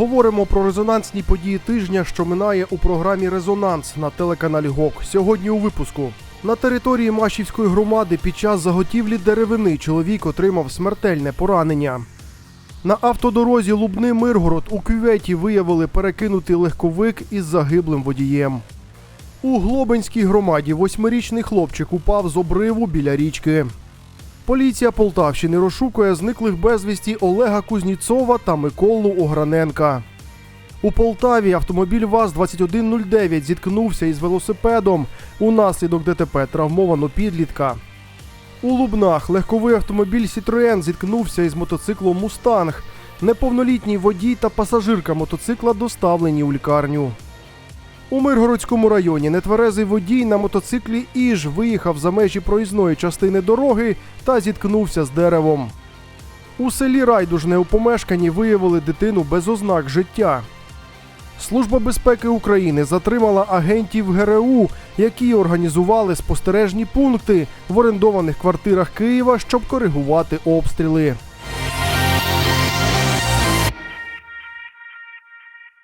Говоримо про резонансні події тижня, що минає у програмі Резонанс на телеканалі ГОК. Сьогодні у випуску. На території Машівської громади під час заготівлі деревини чоловік отримав смертельне поранення. На автодорозі Лубни Миргород у кюветі виявили перекинутий легковик із загиблим водієм. У Глобинській громаді восьмирічний хлопчик упав з обриву біля річки. Поліція Полтавщини розшукує зниклих безвісті Олега Кузніцова та Миколу Ограненка. У Полтаві автомобіль ВАЗ-2109 зіткнувся із велосипедом. Унаслідок ДТП травмовано підлітка. У Лубнах легковий автомобіль Citroën зіткнувся із мотоциклом Мустанг. Неповнолітній водій та пасажирка мотоцикла доставлені у лікарню. У Миргородському районі нетверезий водій на мотоциклі Іж виїхав за межі проїзної частини дороги та зіткнувся з деревом. У селі Райдужне у помешканні виявили дитину без ознак життя. Служба безпеки України затримала агентів ГРУ, які організували спостережні пункти в орендованих квартирах Києва, щоб коригувати обстріли.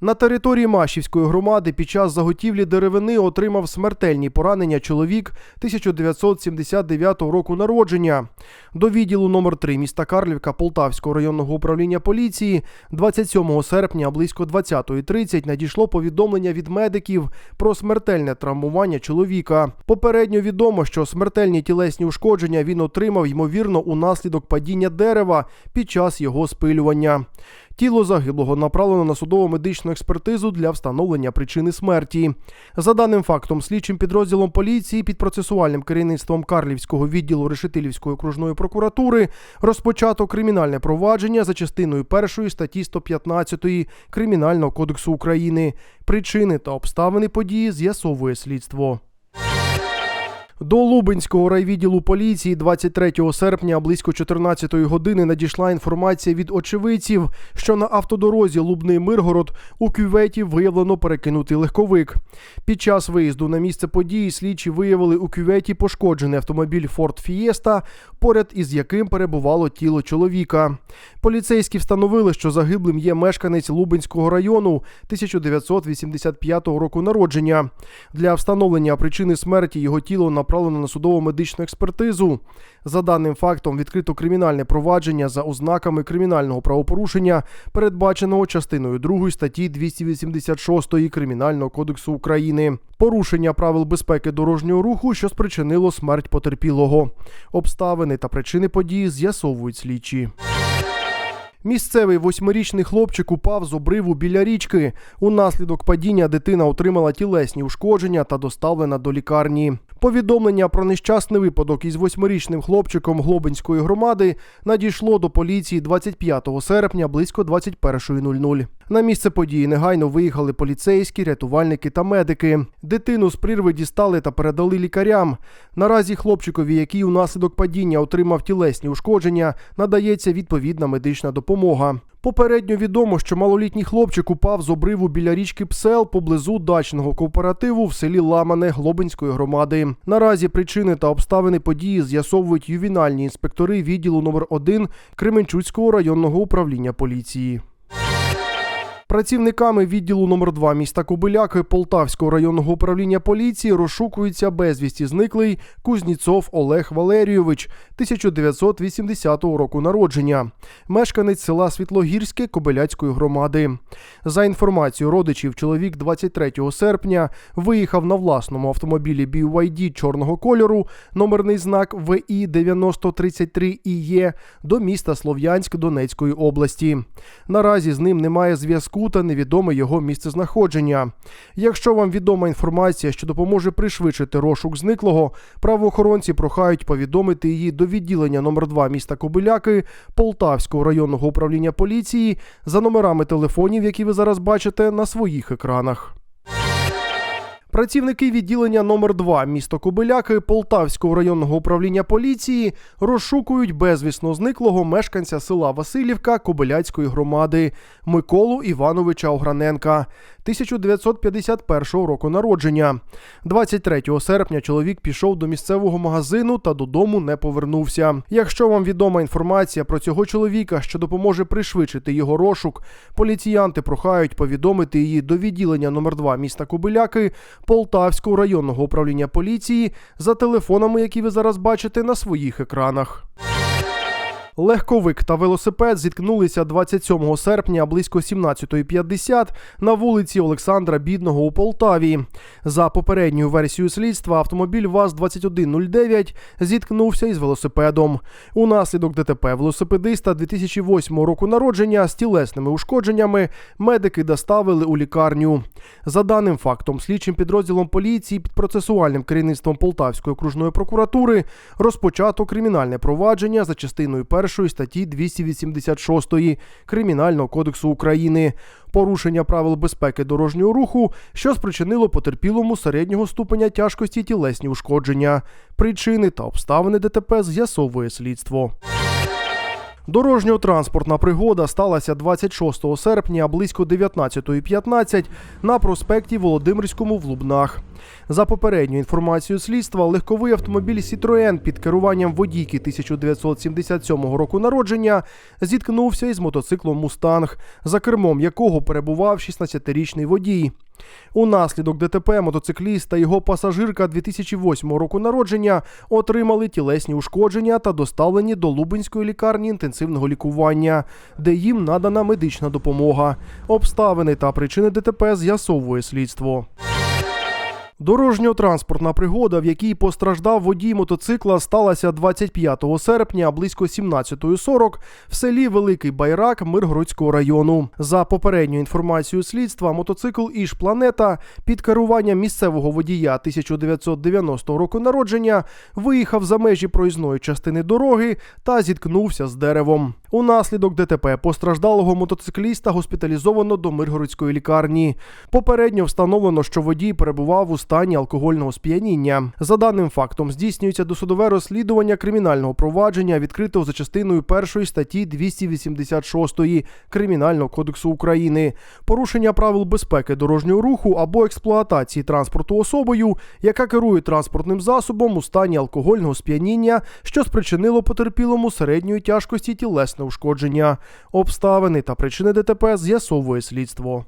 На території Машівської громади під час заготівлі деревини отримав смертельні поранення чоловік 1979 року народження. До відділу номер 3 міста Карлівка Полтавського районного управління поліції 27 серпня близько 20.30 надійшло повідомлення від медиків про смертельне травмування чоловіка. Попередньо відомо, що смертельні тілесні ушкодження він отримав ймовірно унаслідок падіння дерева під час його спилювання. Тіло загиблого направлено на судово медичну експертизу для встановлення причини смерті. За даним фактом, слідчим підрозділом поліції під процесуальним керівництвом Карлівського відділу Решетилівської окружної прокуратури розпочато кримінальне провадження за частиною першої статті 115 Кримінального кодексу України. Причини та обставини події з'ясовує слідство. До Лубенського райвідділу поліції 23 серпня близько 14 години надійшла інформація від очевидців, що на автодорозі Лубний Миргород у кюветі виявлено перекинутий легковик. Під час виїзду на місце події слідчі виявили у кюветі пошкоджений автомобіль Ford Fiesta, поряд із яким перебувало тіло чоловіка. Поліцейські встановили, що загиблим є мешканець Лубенського району 1985 року народження. Для встановлення причини смерті його тіло направлено на судово медичну експертизу. За даним фактом відкрито кримінальне провадження за ознаками кримінального правопорушення, передбаченого частиною 2 статті 286 Кримінального кодексу України. Порушення правил безпеки дорожнього руху, що спричинило смерть потерпілого. Обставини та причини події з'ясовують слідчі. Місцевий восьмирічний хлопчик упав з обриву біля річки. Унаслідок падіння дитина отримала тілесні ушкодження та доставлена до лікарні. Повідомлення про нещасний випадок із восьмирічним хлопчиком Глобинської громади надійшло до поліції 25 серпня близько 21.00. На місце події негайно виїхали поліцейські, рятувальники та медики. Дитину з прірви дістали та передали лікарям. Наразі хлопчикові, який унаслідок падіння отримав тілесні ушкодження, надається відповідна медична допомога. Попередньо відомо, що малолітній хлопчик упав з обриву біля річки Псел поблизу дачного кооперативу в селі Ламане Глобинської громади. Наразі причини та обставини події з'ясовують ювінальні інспектори відділу номер 1 Кременчуцького районного управління поліції. Працівниками відділу номер 2 міста Кобиляки Полтавського районного управління поліції розшукується безвісті зниклий Кузніцов Олег Валерійович 1980 року народження, мешканець села Світлогірське Кобиляцької громади. За інформацією родичів, чоловік 23 серпня виїхав на власному автомобілі BYD чорного кольору, номерний знак ВІ 9033 ІЄ до міста Слов'янськ Донецької області. Наразі з ним немає зв'язку та невідоме його місцезнаходження. Якщо вам відома інформація, що допоможе пришвидшити розшук зниклого, правоохоронці прохають повідомити її до відділення номер 2 міста Кобиляки Полтавського районного управління поліції за номерами телефонів, які ви зараз бачите на своїх екранах. Працівники відділення номер 2 місто Кобиляки Полтавського районного управління поліції розшукують безвісно зниклого мешканця села Васильівка Кобиляцької громади Миколу Івановича Ограненка 1951 року народження. 23 серпня чоловік пішов до місцевого магазину та додому не повернувся. Якщо вам відома інформація про цього чоловіка, що допоможе пришвидшити його розшук, поліціянти прохають повідомити її до відділення номер 2 міста Кобиляки Полтавського районного управління поліції за телефонами, які ви зараз бачите на своїх екранах. Легковик та велосипед зіткнулися 27 серпня близько 17.50 на вулиці Олександра Бідного у Полтаві. За попередньою версією слідства, автомобіль ВАЗ-2109 зіткнувся із велосипедом. Унаслідок ДТП велосипедиста 2008 року народження з тілесними ушкодженнями медики доставили у лікарню. За даним фактом, слідчим підрозділом поліції під процесуальним керівництвом Полтавської окружної прокуратури розпочато кримінальне провадження за частиною першої статті 286 Кримінального кодексу України. Порушення правил безпеки дорожнього руху, що спричинило потерпілому середнього ступеня тяжкості тілесні ушкодження. Причини та обставини ДТП з'ясовує слідство. Дорожньо-транспортна пригода сталася 26 серпня близько 19.15 на проспекті Володимирському в Лубнах. За попередньою інформацією слідства, легковий автомобіль Citroën під керуванням водійки 1977 року народження зіткнувся із мотоциклом Мустанг, за кермом якого перебував 16-річний водій. Унаслідок ДТП мотоцикліст та його пасажирка 2008 року народження отримали тілесні ушкодження та доставлені до Лубенської лікарні інтенсивного лікування, де їм надана медична допомога. Обставини та причини ДТП з'ясовує слідство. Дорожньо-транспортна пригода, в якій постраждав водій мотоцикла, сталася 25 серпня близько 17.40 в селі Великий Байрак Миргородського району. За попередньою інформацією слідства, мотоцикл Іж Планета під керуванням місцевого водія 1990 року народження виїхав за межі проїзної частини дороги та зіткнувся з деревом. Унаслідок ДТП постраждалого мотоцикліста госпіталізовано до Миргородської лікарні. Попередньо встановлено, що водій перебував у стані алкогольного сп'яніння. За даним фактом здійснюється досудове розслідування кримінального провадження, відкритого за частиною першої статті 286 Кримінального кодексу України, порушення правил безпеки дорожнього руху або експлуатації транспорту особою, яка керує транспортним засобом у стані алкогольного сп'яніння, що спричинило потерпілому середньої тяжкості тілесне ушкодження. Обставини та причини ДТП з'ясовує слідство.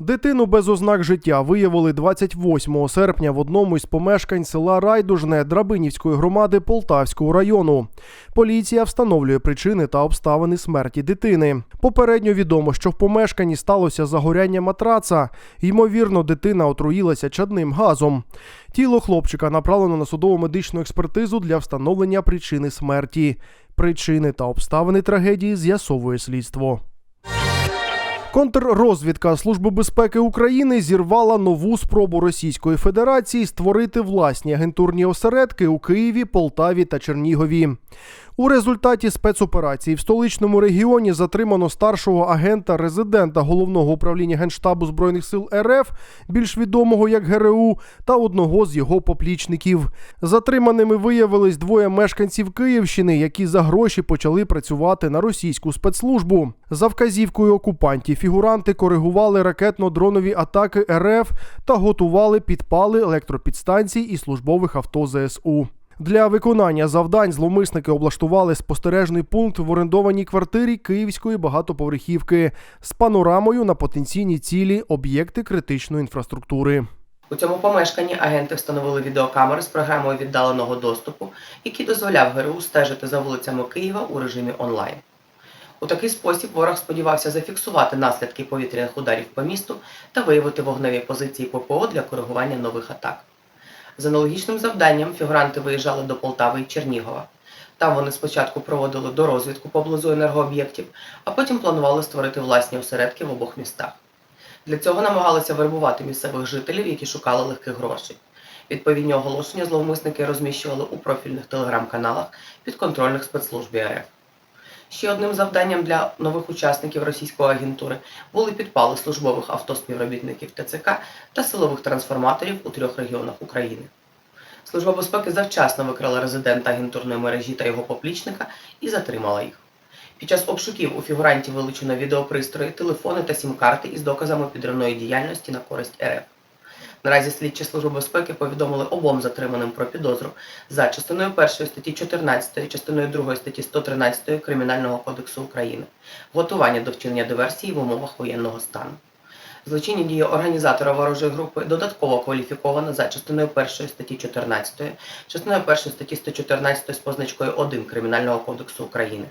Дитину без ознак життя виявили 28 серпня в одному із помешкань села Райдужне Драбинівської громади Полтавського району. Поліція встановлює причини та обставини смерті дитини. Попередньо відомо, що в помешканні сталося загоряння матраца. Ймовірно, дитина отруїлася чадним газом. Тіло хлопчика направлено на судово медичну експертизу для встановлення причини смерті. Причини та обставини трагедії з'ясовує слідство. Контррозвідка Служби безпеки України зірвала нову спробу Російської Федерації створити власні агентурні осередки у Києві, Полтаві та Чернігові. У результаті спецоперації в столичному регіоні затримано старшого агента резидента головного управління генштабу збройних сил РФ, більш відомого як ГРУ, та одного з його поплічників. Затриманими виявились двоє мешканців Київщини, які за гроші почали працювати на російську спецслужбу. За вказівкою окупантів фігуранти коригували ракетно-дронові атаки РФ та готували підпали електропідстанцій і службових авто ЗСУ. Для виконання завдань зловмисники облаштували спостережний пункт в орендованій квартирі київської багатоповерхівки з панорамою на потенційні цілі об'єкти критичної інфраструктури. У цьому помешканні агенти встановили відеокамери з програмою віддаленого доступу, який дозволяв ГРУ стежити за вулицями Києва у режимі онлайн. У такий спосіб ворог сподівався зафіксувати наслідки повітряних ударів по місту та виявити вогневі позиції ППО для коригування нових атак. З аналогічним завданням фігуранти виїжджали до Полтави і Чернігова. Там вони спочатку проводили дорозвідку поблизу енергооб'єктів, а потім планували створити власні осередки в обох містах. Для цього намагалися вербувати місцевих жителів, які шукали легких грошей. Відповідні оголошення зловмисники розміщували у профільних телеграм-каналах підконтрольних спецслужбі РФ. Ще одним завданням для нових учасників російської агентури були підпали службових автоспівробітників ТЦК та силових трансформаторів у трьох регіонах України. Служба безпеки завчасно викрила резидента агентурної мережі та його поплічника і затримала їх. Під час обшуків у фігурантів вилучено відеопристрої, телефони та сім-карти із доказами підривної діяльності на користь РФ. Наразі слідчі служби безпеки повідомили обом затриманим про підозру за частиною 1 статті 14, частиною 2 статті 113 Кримінального кодексу України, готування до вчинення диверсії в умовах воєнного стану. Злочинні дії організатора ворожої групи додатково кваліфіковано за частиною 1 статті 14, частиною 1 статті 114 з позначкою 1 Кримінального кодексу України,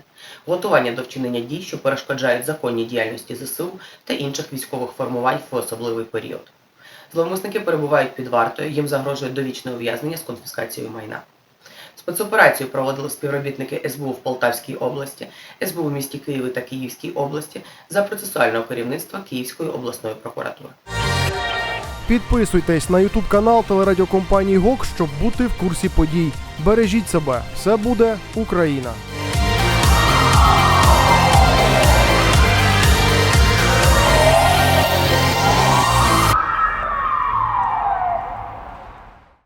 готування до вчинення дій, що перешкоджають законній діяльності ЗСУ та інших військових формувань в особливий період. Зловмисники перебувають під вартою, їм загрожує довічне ув'язнення з конфіскацією майна. Спецоперацію проводили співробітники СБУ в Полтавській області, СБУ в місті Києві та Київській області за процесуального керівництва Київської обласної прокуратури. Підписуйтесь на Ютуб канал телерадіокомпанії ГОК, щоб бути в курсі подій. Бережіть себе, все буде Україна.